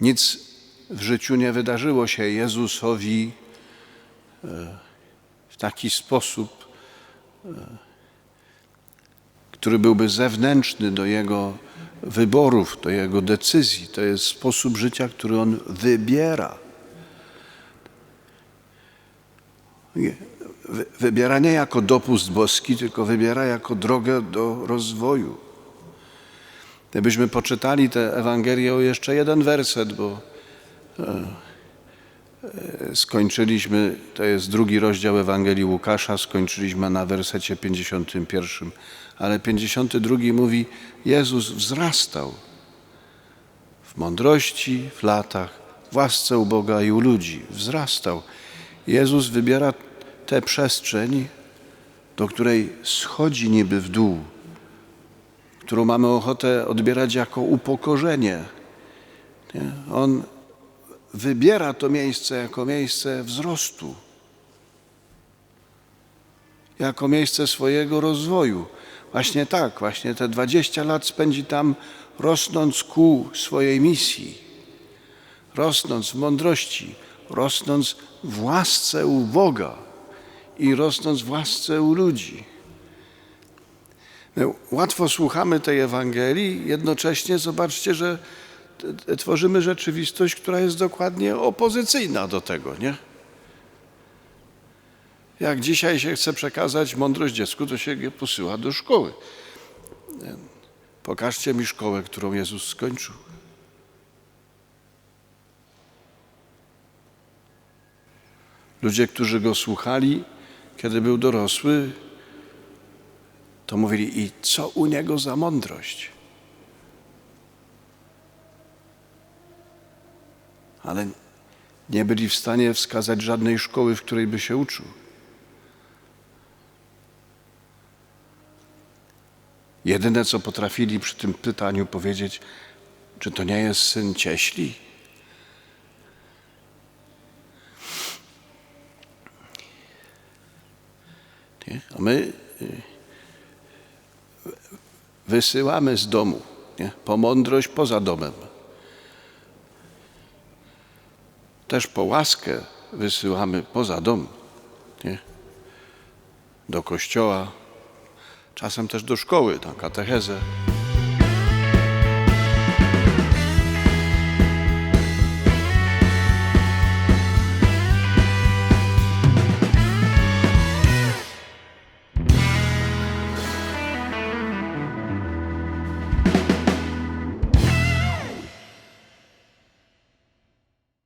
Nic w życiu nie wydarzyło się Jezusowi e, w taki sposób, e, który byłby zewnętrzny do Jego wyborów, do Jego decyzji. To jest sposób życia, który On wybiera. Wybiera nie jako dopust boski, tylko wybiera jako drogę do rozwoju. Gdybyśmy poczytali tę Ewangelię o jeszcze jeden werset, bo e, e, skończyliśmy, to jest drugi rozdział Ewangelii Łukasza, skończyliśmy na wersecie 51, ale 52 mówi, Jezus wzrastał w mądrości, w latach, w łasce u Boga i u ludzi. Wzrastał. Jezus wybiera tę przestrzeń, do której schodzi niby w dół, którą mamy ochotę odbierać jako upokorzenie. Nie? On wybiera to miejsce jako miejsce wzrostu, jako miejsce swojego rozwoju. Właśnie tak, właśnie te 20 lat spędzi tam, rosnąc ku swojej misji, rosnąc w mądrości, rosnąc w łasce u Boga i rosnąc w łasce u ludzi. Łatwo słuchamy tej Ewangelii, jednocześnie zobaczcie, że tworzymy rzeczywistość, która jest dokładnie opozycyjna do tego, nie? Jak dzisiaj się chce przekazać mądrość dziecku, to się je posyła do szkoły. Pokażcie mi szkołę, którą Jezus skończył. Ludzie, którzy go słuchali, kiedy był dorosły, to mówili, i co u niego za mądrość? Ale nie byli w stanie wskazać żadnej szkoły, w której by się uczył. Jedyne, co potrafili przy tym pytaniu powiedzieć, czy to nie jest syn cieśli? Nie? A my y, wysyłamy z domu nie? po mądrość poza domem. Też po łaskę wysyłamy poza dom, nie? do kościoła, czasem też do szkoły, na katechezę.